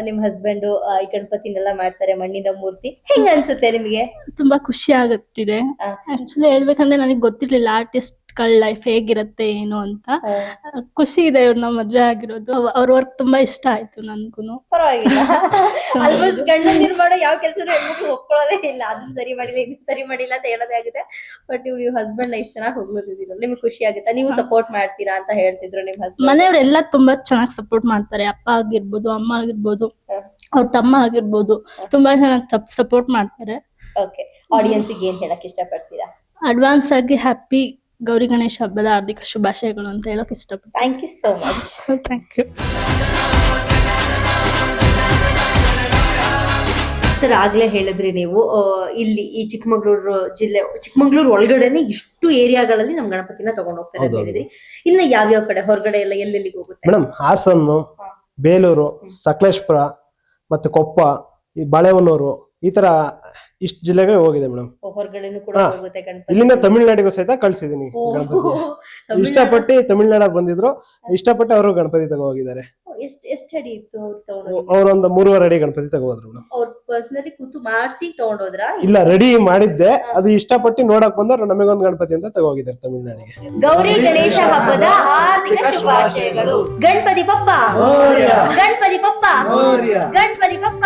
ನಿಮ್ ಹಸ್ಬೆಂಡ್ ಈ ಗಣಪತಿನೆಲ್ಲ ಮಾಡ್ತಾರೆ ಮಣ್ಣಿನ ಮೂರ್ತಿ. ಹೆಂಗ ಅನ್ಸುತ್ತೆ ನಿಮ್ಗೆ? ತುಂಬಾ ಖುಷಿ ಆಗುತ್ತಿದೆ. ಆ. ಆಕ್ಚುಲಿ ಹೇಳ್ಬೇಕಂದ್ರೆ ನನಗೆ ಗೊತ್ತಿರ್ಲಿಲ್ಲ ಆರ್ಟಿಸ್ಟ್ ಗಳ ಲೈಫ್ ಹೇಗಿರುತ್ತೆ ಏನು ಅಂತ. ಖುಷಿ ಇದೆ ಇವ್ರನ್ನ ಮದ್ವೆ ಆಗಿರೋದು. ಅವ್ರ ವರ್ಕ್ ತುಂಬಾ ಇಷ್ಟ ಆಯ್ತು ನನ್ಗುನು. ಪರವಾಗಿಲ್ಲ. ಆಲ್ಮೋಸ್ಟ್ ಗಂಡಂದಿರು ಮಾಡೋ ಯಾವ ಕೆಲಸನೂ ಹೆಣ್ಮಕ್ಳು ಒಪ್ಕೊಳ್ಳೋದೇ ಇಲ್ಲ. ಅದನ್ನ ಸರಿ ಮಾಡಿಲ್ಲ ಇದನ್ನ ಸರಿ ಮಾಡಿಲ್ಲ ಅಂತ ಹೇಳೋದೇ ಆಗಿದೆ. ಬಟ್ ನೀವು ನೀವು ಹಸ್ಬೆಂಡ್ನ ಇಷ್ಟ ಚೆನ್ನಾಗಿ ಹೋಗ್ಲೋದಿದ್ದೀರ ನಿಮ್ಗೆ ಖುಷಿ ಆಗುತ್ತೆ? ನೀವು ಸಪೋರ್ಟ್ ಮಾಡ್ತೀರಾ ಅಂತ ಹೇಳ್ತಿದ್ರು ನಿಮ್ ಹಸ್ಬೆಂಡ್ ಮನೆಯವರೆಲ್ಲ ತುಂಬಾ ಚೆನ್ನಾಗಿ ಸಪೋರ್ಟ್ ಮಾಡ್ತಾರೆ. ಅಪ್ಪ ಆಗಿರ್ಬೋದು ಅಮ್ಮ ಆಗಿರ್ಬೋದು ಅವ್ರ ತಮ್ಮ ಆಗಿರ್ಬೋದು ತುಂಬಾ ಚೆನ್ನಾಗಿ ಸಪೋರ್ಟ್ ಮಾಡ್ತಾರೆ. ಓಕೆ ಆಡಿಯನ್ಸಿಗೆ ಏನ್ ಹೇಳಕ್ ಇಷ್ಟಪಡ್ತೀರಾ? ಅಡ್ವಾನ್ಸ್ ಆಗಿ ಹ್ಯಾಪಿ ಗೌರಿ ಗಣೇಶ ಹಬ್ಬದ ಹಾರ್ದಿಕ ಶುಭಾಶಯಗಳು ಅಂತ ಹೇಳಕ್ ಇಷ್ಟಪಡ್ತೀನಿ. Thank you so much thank you sir ಆಗ್ಲೇ ಹೇಳಿದ್ರಿ ನೀವು ಆ, ಇಲ್ಲಿ ಈ ಚಿಕ್ಕಮಗಳೂರು ಜಿಲ್ಲೆ ಚಿಕ್ಕಮಗಳೂರು ಒಳಗಡೆನೆ ಇಷ್ಟು ಏರಿಯಾಗಳಲ್ಲಿ ನಮ್ ಗಣಪತಿನ ತಗೊಂಡ್ ಹೋಗ್ತಾರೆ ಅಂತ ಹೌದು. ಹೇಳಿದ್ರಿ. ಇನ್ನ ಯಾವ್ಯಾವ ಕಡೆ ಹೊರಗಡೆ ಎಲ್ಲ ಎಲ್ಲೆಲ್ಲಿಗೆ ಹೋಗುತ್ತೆ? ಮೇಡಮ್ ಹಾಸನ್ನು ಬೇಲೂರು ಸಕಲೇಶ್ಪುರ ಮತ್ತೆ ಕೊಪ್ಪ ಈ ಬಾಳೆಹೊನ್ನೂರು ಈ ತರ ಇಷ್ಟು ಜಿಲ್ಲೆಗೆ ಹೋಗಿದೆ ಮೇಡಮ್. ಹೊರಗಡೆನೂ ಕೂಡ ಹಾ. ಹೋಗುತ್ತೆ ಗಣಪತಿ. ಇಲ್ಲಿಂದ ತಮಿಳ್ನಾಡಿಗೂ ಸಹಿತ ಕಳ್ಸಿದೀನಿ ಓ, ಗಣಪತಿ ತಮಿಳ್ನಾಡು- ಇಷ್ಟಪಟ್ಟು ತಮಿಳ್ನಾಡಿಗೆ ಬಂದಿದ್ರು ಇಷ್ಟಪಟ್ಟು ಅವರು ಗಣಪತಿ ತಗೋ ಹೋಗಿದ್ದಾರೆ ಎಷ್ಟ್ ಎಷ್ಟ್ ಅಡಿ ಇತ್ತು ಅವ್ರು ತಗೊಂಡು ಅವರೊಂದು ಮೂರುವರೆ ಅಡಿ ಗಣಪತಿ ತಗೋ ಹೋದ್ರು ಮೇಡಮ್. ಅವ್ರು ಪರ್ಸನಲಿ ಕೂತು ಮಾಡಿಸಿ ತಗೊಂಡೋದ್ರ? ಇಲ್ಲ ರೆಡಿ ಮಾಡಿದ್ದೆ. ಅದು ಇಷ್ಟಪಟ್ಟು ನೋಡಕ್ ಬಂದ್ರು ನಮಗೊಂದು ಗಣಪತಿ ಅಂತ ತಗೋ ಹೋಗಿದ್ದಾರೆ ತಮಿಳ್ನಾಡಿಗೆ. ಗೌರಿ ಗಣೇಶ ಹಬ್ಬದ ಹಾರ್ದಿಕ ಶುಭಾಶಯಗಳು. Ganapati Bappa. Ganapati Bappa. Ganapati Bappa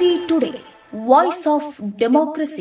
Aisiri today voice of democracy